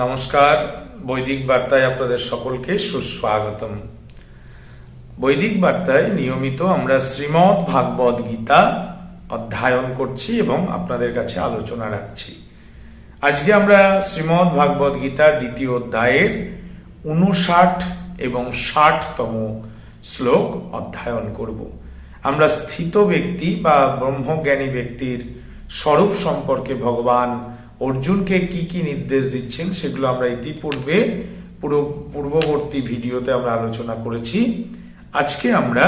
নমস্কার, বৈদিক বার্তায় আপনাদের সকলকে সুস্বাগতম। বৈদিক বার্তায় নিয়মিত আমরা শ্রীমৎ ভাগবত গীতা অধ্যয়ন করছি এবং আপনাদের কাছে আলোচনা রাখছি। আজকে আমরা শ্রীমৎ ভাগবত গীতার দ্বিতীয় অধ্যায়ের উনষাট এবং ষাটতম শ্লোক অধ্যয়ন করব। আমরা স্থিত ব্যক্তি বা ব্রহ্মজ্ঞানী ব্যক্তির স্বরূপ সম্পর্কে ভগবান অর্জুনকে কি কি নির্দেশ দিচ্ছেন সেগুলো আমরা ইতিপূর্বে, পুরো পূর্ববর্তী ভিডিওতে আমরা আলোচনা করেছি। আজকে আমরা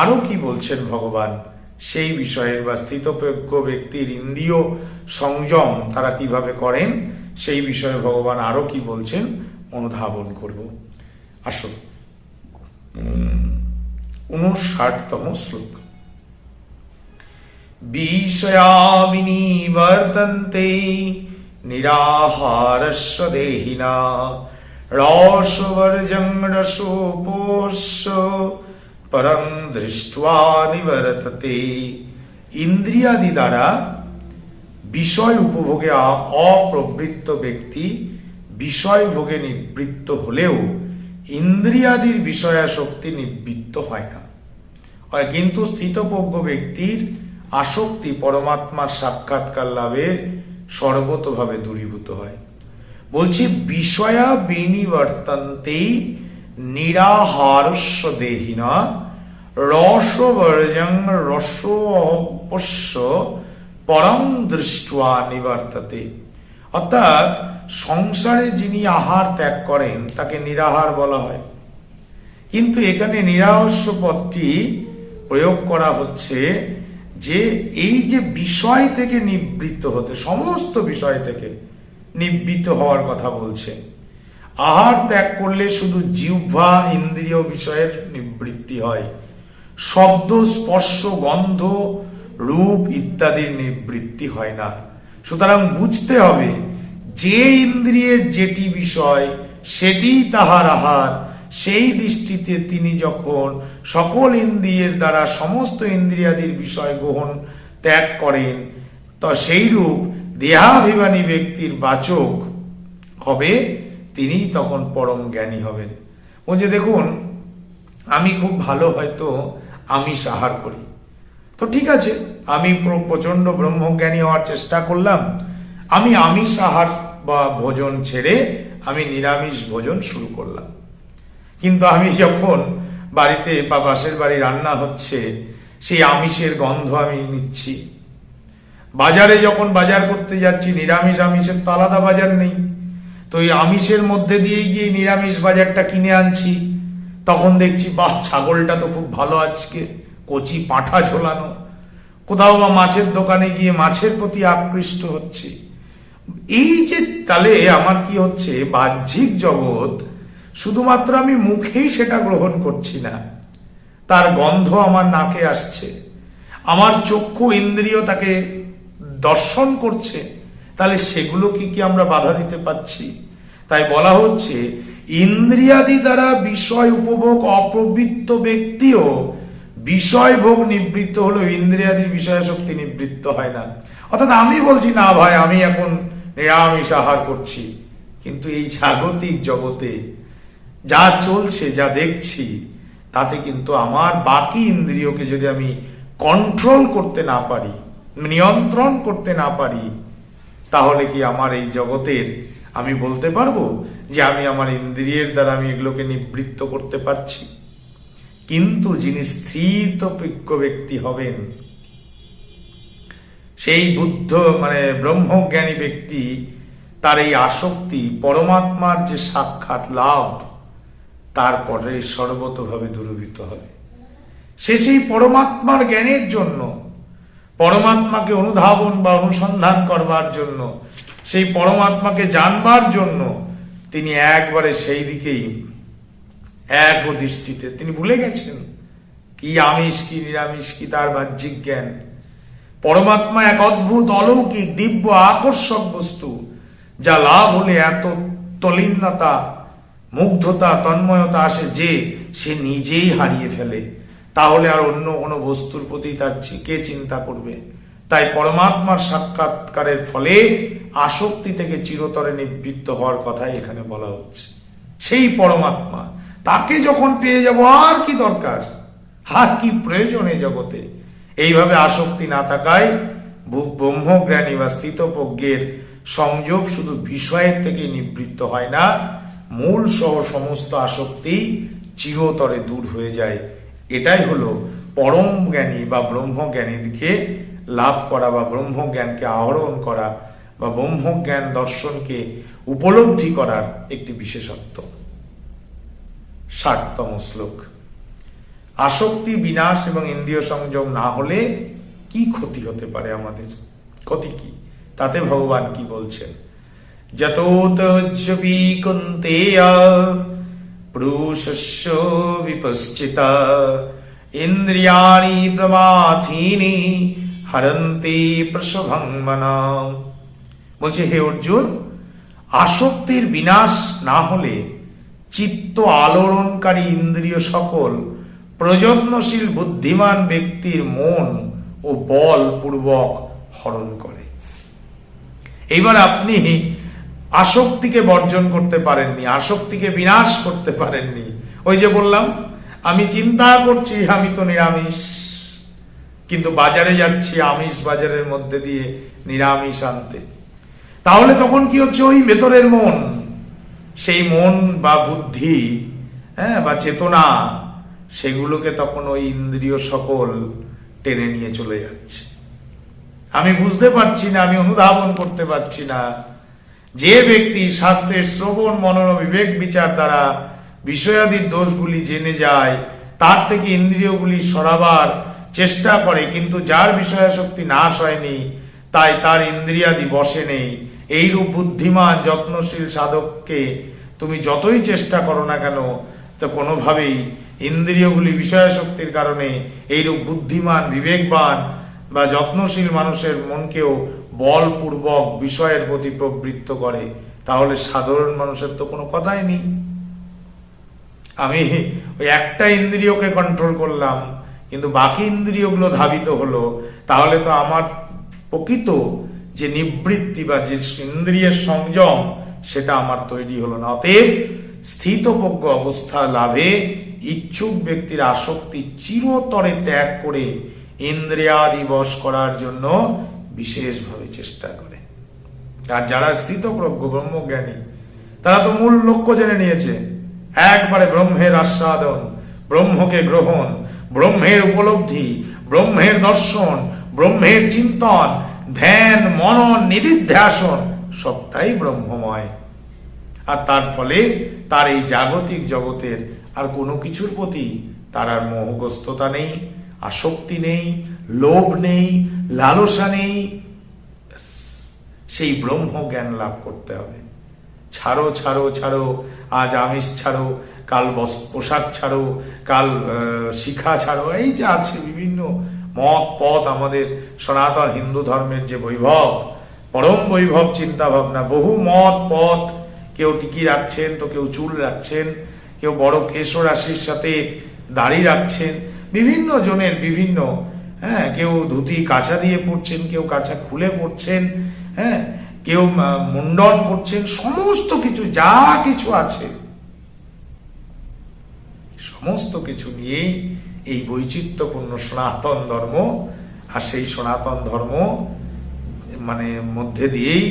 আরও কি বলছেন ভগবান? সেই বিষয়ের বা স্থিতপ্রজ্ঞ ব্যক্তির ইন্দ্রিয় সংযম তারা কীভাবে করেন, সেই বিষয়ে ভগবান আরও কি বলছেন অনুধাবন করব। আসুন উনষাটতম শ্লোক। বিষয়া বর্তন্তে নিরাহারস্ব দেহিনা রসবর্জং রসোপোষ্য পরং দৃষ্টা নিবর্ততে ইন্দ্রিয়াদি দ্বারা বিষয় উপভোগে অপ্রবৃত্ত ব্যক্তি বিষয় ভোগে নিবৃত্ত হলেও ইন্দ্রিয়াদির বিষয়াশক্তি নিবৃত্ত হয় না। কিন্তু স্থিতপ্রজ্ঞ ব্যক্তির আসক্তি পরমাত্মার সাক্ষাৎকার লাভে সর্বতভাবে দূরীভূত হয়। বলছি, বিষয়া বিনিবর্তন্তেই নিরাহারস্য দেহিনা, রসবর্জং রসোপস্য পরম দৃষ্টা নিবর্ততে। অর্থাৎ সংসারে যিনি আহার ত্যাগ করেন, তাকে নিরাহার বলা হয়। কিন্তু এখানে নিরাহস্য পদটি প্রয়োগ করা হচ্ছে যে এই যে বিষয় থেকে নিবৃত্ত হতে, সমস্ত বিষয় থেকে নিবৃত্ত হওয়ার কথা বলছে, আহার ত্যাগ করলে শুধু জিহ্বা, ইন্দ্রিয় বিষয়ের নিবৃত্তি হয়। শব্দ, স্পর্শ, গন্ধ, রূপ ইত্যাদির নিবৃত্তি হয় না। সুতরাং বুঝতে হবে, যে ইন্দ্রিয়ের যেটি বিষয়, সেটি তাহার আহার। সেই দৃষ্টিতে তিনি যখন সকল ইন্দ্রিয়ের দ্বারা সমস্ত ইন্দ্রিয়াদির বিষয় গ্রহণ ত্যাগ করেন, তো সেই রূপ দেহাভিমানী ব্যক্তির বাচক হবে, তিনি তখন পরম জ্ঞানী হবেন। বলছে দেখুন, আমি খুব ভালো হয়তো আমিষ আহার করি। তো ঠিক আছে, আমি প্র- প্রচণ্ড ব্রহ্মজ্ঞানী হওয়ার চেষ্টা করলাম। আমি আমিষ আহার বা ভোজন ছেড়ে আমি নিরামিষ ভোজন শুরু করলাম। কিন্তু আমি যখন বাড়িতে বা বাসের বাড়ি রান্না হচ্ছে, সেই আমিষের গন্ধ আমি নিচ্ছি। বাজারে যখন বাজার করতে যাচ্ছি, নিরামিষ আমিষের তো আলাদা বাজার নেই। তো এই আমিষের মধ্যে দিয়ে গিয়ে নিরামিষ বাজারটা কিনে আনছি। তখন দেখছি, বাহ, ছাগলটা তো খুব ভালো আজকে, কচি পাঁঠা ঝোলানো। কোথাও বা মাছের দোকানে গিয়ে মাছের প্রতি আকৃষ্ট হচ্ছে। এই যে তাহলে আমার কি হচ্ছে, বাহ্যিক জগৎ শুধুমাত্র আমি মুখেই সেটা গ্রহণ করছি না। তার গন্ধ আমার নাকে আসছে। আমার চক্ষু ইন্দ্রিয় তাকে দর্শন করছে। তাহলে সেগুলো কি কি আমরা বাধা দিতে পাচ্ছি তাই বলা হচ্ছে, ইন্দ্রিয়াদি দ্বারা বিষয় উপভোগ অপ্রবৃত্ত ব্যক্তিও বিষয় ভোগ নিবৃত্ত হলেও ইন্দ্রিয়াদির বিষয় শক্তি নিবৃত্ত হয় না। অর্থাৎ আমি বলছি, না ভাই, আমি এখন নিরামিষ আহার করছি। কিন্তু এই জাগতিক জগতে যা চলছে, যা দেখছি, তাতে কিন্তু আমার বাকি ইন্দ্রিয়কে যদি আমি কন্ট্রোল করতে না পারি, নিয়ন্ত্রণ করতে না পারি, তাহলে কি আমার এই জগতের আমি বলতে পারব যে আমি আমার ইন্দ্রিয়ের দ্বারা আমি এগুলোকে নিবৃত্ত করতে পারছি? কিন্তু যিনি স্থিতপজ্ঞ ব্যক্তি হবেন, সেই বুদ্ধ মানে ব্রহ্মজ্ঞানী ব্যক্তি, তার এই আসক্তি, পরমাত্মার যে সাক্ষাৎ লাভ তারপরে সর্বতভাবে দূরীভূত হবে। সে সেই পরমাত্মার জ্ঞানের জন্য, পরমাত্মাকে অনুধাবন বা অনুসন্ধান করবার জন্য, সেই পরমাত্মাকে জানবার জন্য তিনি একবারে সেই দিকেই এক দৃষ্টিতে, তিনি ভুলে গেছেন কি আমিষ, কি নিরামিষ, কি তার বাহ্যিক জ্ঞান। পরমাত্মা এক অদ্ভুত, অলৌকিক, দিব্য, আকর্ষক বস্তু, যা লাভ হলে এত তলিন্নতা মুগ্ধতা, তন্ময়তা আসে যে সে নিজেই হারিয়ে ফেলে। তাহলে আর অন্য কোনো বস্তুর প্রতি তার কে চিন্তা করবে? তাই পরমাত্মার সাক্ষাৎকারের ফলে আসক্তি থেকে চিরতরে নিবৃত্ত হওয়ার কথাই এখানে বলা হচ্ছে। সেই পরমাত্মা, তাকে যখন পেয়ে যাব আর কি দরকার? আর কি প্রয়োজন এই জগতে? এইভাবে আসক্তি না থাকায় ব্রহ্মজ্ঞানী বা স্থিতপ্রজ্ঞের সংযোগ শুধু বিষয়ের থেকে নিবৃত্ত হয় না মূল সহ সমস্ত আসক্তি চিরতরে দূর হয়ে যায়। এটাই হলো পরম জ্ঞানী বা ব্রহ্মজ্ঞানীকে লাভ করা বা ব্রহ্মজ্ঞানকে আহরণ করা বা ব্রহ্মজ্ঞান দর্শনকে উপলব্ধি করার একটি বিশেষত্ব। ষাটতম শ্লোক। আসক্তি, বিনাশ এবং ইন্দ্রিয় সংযম না হলে কি ক্ষতি হতে পারে আমাদের? ক্ষতি কি? তাতে ভগবান কি বলছেন? যতোতজ্জপি কুন্তেয়া পুরুষস্য বিপশ্চিতা ইন্দ্রিয়াণি প্রমাথিনি হরন্তি প্রসভং মনা বলছে হে অর্জুন, আসক্তির বিনাশ না হলে চিত্ত আলোড়নকারী ইন্দ্রিয় সকল প্রযত্নশীল বুদ্ধিমান ব্যক্তির মন ও বল পূর্বক হরণ করে। এইবার আপনি আসক্তিকে বর্জন করতে পারেননি, আসক্তিকে বিনাশ করতে পারেননি। ওই যে বললাম, আমি চিন্তা করছি, আমি তো নিরামিষ। কিন্তু বাজারে যাচ্ছি, আমিষ বাজারের মধ্যে দিয়ে নিরামিষ আনতে। তাহলে তখন কি হচ্ছে ওই ভেতরের মন? সেই মন বা বুদ্ধি হ্যাঁ বা চেতনা, সেগুলোকে তখন ওই ইন্দ্রিয় সকল টেনে নিয়ে চলে যাচ্ছে। আমি বুঝতে পারছি না, আমি অনুধাবন করতে পারছি না। যে ব্যক্তি শাস্ত্রের শ্রবণ, মনন, বিবেক, বিচার দ্বারা বিষয়াদির দোষগুলি জেনে যায়, তার থেকে ইন্দ্রিয়গুলি সরাবার চেষ্টা করে, কিন্তু যার বিষয়াশক্তি নাশ হয়নি, তাই তার ইন্দ্রিয়াদি বসে নেই। এইরূপ বুদ্ধিমান, যত্নশীল সাধককে তুমি যতই চেষ্টা করো না কেন, তো কোনোভাবেই ইন্দ্রিয়গুলি বিষয়াশক্তির কারণে এইরূপ বুদ্ধিমান, বিবেকবান বা যত্নশীল মানুষের মনকেও বলপূর্বক বিষয়ের প্রতি প্রবৃত্ত করে, তাহলে সাধারণ মানুষের তো কোনো কথাই নেই। আমি ওই একটা ইন্দ্রিয়কে কন্ট্রোল করলাম, কিন্তু বাকি ইন্দ্রিয়গুলো ধাবিত হলো, তাহলে তো আমার প্রকৃত যে নিবৃত্তি বা যে ইন্দ্রিয়ের সংযম, সেটা আমার তৈরি হলো না। অতএব স্থিতপজ্ঞ অবস্থা লাভে ইচ্ছুক ব্যক্তির আসক্তি চিরতরে ত্যাগ করে ইন্দ্রিয়াদি বশ করার জন্য বিশেষভাবে চেষ্টা করে। আর যারা স্থিতপ্রজ্ঞ, ব্রহ্মজ্ঞানী, তারা তো মূল লক্ষ্য জেনে নিয়েছে, একবারে ব্রহ্মের আস্বাদন, ব্রহ্মকে গ্রহণ, ব্রহ্মের উপলব্ধি, ব্রহ্মের দর্শন, ব্রহ্মের চিন্তন, ধ্যান, মনন নিদিধ্যাসন সবটাই ব্রহ্মময়। আর তার ফলে তার এই জাগতিক জগতের আর কোনো কিছুর প্রতি তার আর মোহগ্রস্ততা নেই, আসক্তি নেই, লোভ নেই লালসা নেই সেই ব্রহ্ম জ্ঞান লাভ করতে হবে। ছাড়ো ছাড়ো ছাড়ো, আজ আমিষ ছাড়ো, কাল পোশাক ছাড়ো, কাল শিখা ছাড়ো, এই যে আছে বিভিন্ন মত, পথ আমাদের সনাতন হিন্দু ধর্মের যে বৈভব, পরম বৈভব চিন্তা ভাবনা, বহু মত, পথ, কেউ টিকি রাখছেন, তো কেউ চুল রাখছেন, কেউ বড় কেশ রাশির সাথে দাড়ি রাখছেন, বিভিন্ন জনের বিভিন্ন হ্যাঁ কেউ ধুতি কাঁচা দিয়ে পড়ছেন কেউ কাঁচা খুলে পড়ছেন হ্যাঁ কেউ মুন্ডন করছেন সমস্ত কিছু, যা কিছু আছে। সমস্ত কিছু নিয়েই এই বৈচিত্র্যপূর্ণ সনাতন ধর্ম আর সেই সনাতন ধর্ম মানে মধ্যে দিয়েই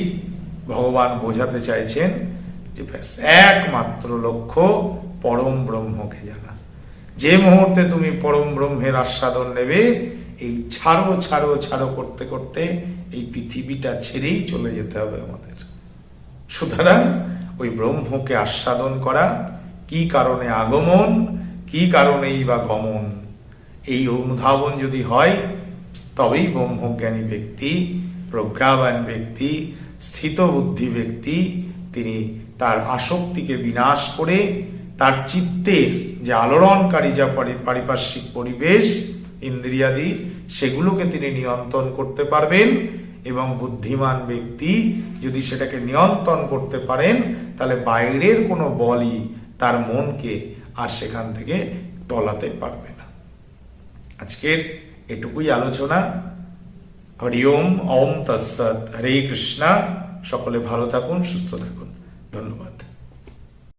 ভগবান বোঝাতে চাইছেন যে ব্যাস, একমাত্র লক্ষ্য পরম ব্রহ্মকে জানা। যে মুহূর্তে তুমি পরম ব্রহ্মের আস্বাদন নেবে এই ছাড়ো ছাড়ো ছাড়ো করতে করতে এই পৃথিবীটা ছেড়েই চলে যেতে হবে আমাদের। সুতরাং ওই ব্রহ্মকে আস্বাদন করা, কি কারণে আগমন, কি কারণেই বা গমন, এই অনুধাবন যদি হয়, তবেই ব্রহ্মজ্ঞানী ব্যক্তি, প্রজ্ঞাবান ব্যক্তি, স্থিতবুদ্ধি ব্যক্তি, তিনি তার আসক্তিকে বিনাশ করে তার চিত্তের যে আলোড়নকারী যা পারি- পারিপার্শ্বিক পরিবেশ ইন্দ্রিয়াদি, সেগুলোকে তিনি নিয়ন্ত্রণ করতে পারবেন এবং বুদ্ধিমান ব্যক্তি যদি সেটাকে নিয়ন্ত্রণ করতে পারেন, তাহলে বাইরের কোনো বলই তার মনকে আর সেখান থেকে টলাতে পারবে না। আজকের এটুকুই আলোচনা। হরি ওম ওম তৎসৎ। হরে কৃষ্ণা। সকলে ভালো থাকুন, সুস্থ থাকুন। ধন্যবাদ।